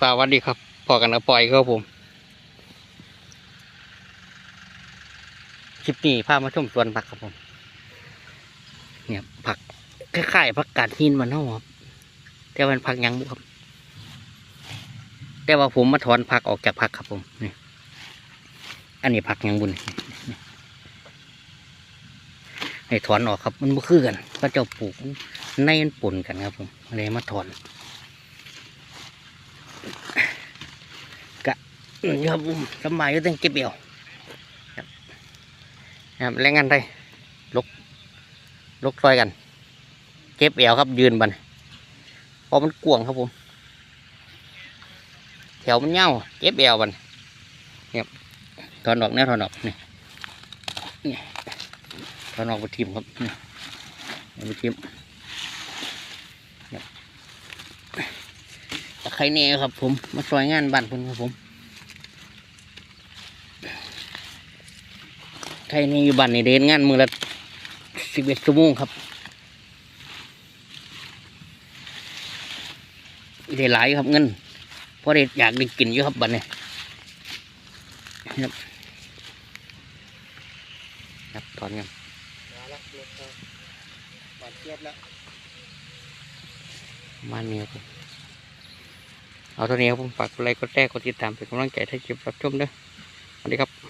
สวัสดีครับพอกันกับปล่อยครับผม คลิปนี้พามาชมสวนผักครับผม เนี่ยผักคล้ายๆผักกาดหินมันเนาะครับแต่มันผักยังบุครับ แต่ว่าผมมาถอนผักออกจากผักครับผมนี่อันนี้ผักยังบุญให้ถอนออกครับมันบ่คือกันก็จะปลูกในมันปนกันครับผมเลยมาถอน ครับผมสำบายอยู่ตั้งเก็บเอวครับครับแรงงานได้ลกลกซอยกัน เก็บเอวครับยืนบันเพราะมันกวงครับผมแถวมันเง่าเก็บเอวบันเนี่ยถอนออกแน่ถอนออกนี่นี่ถอนออกไปทิมครับนี่ไปทิมเนี่ยตะไครเนี่ยครับผมมาซอยงานบ้านคุณครับผม ใครนี่อยู่บ้านนี่เดินงานมือละสิบเอ็ดชั่วโมงครับได้หลายอยู่ครับเงินเพราะได้อยากได้กินอยู่ครับบัดนี้ครับครับถอนกันมาละรถครับบาดเจ็บแล้วประมาณนี้ครับผมเอาเท่านี้ครับผมฝากกดไลค์กดแชร์กดติดตามเป็นกำลังใจให้คลิปรับชมเด้อสวัสดีครับ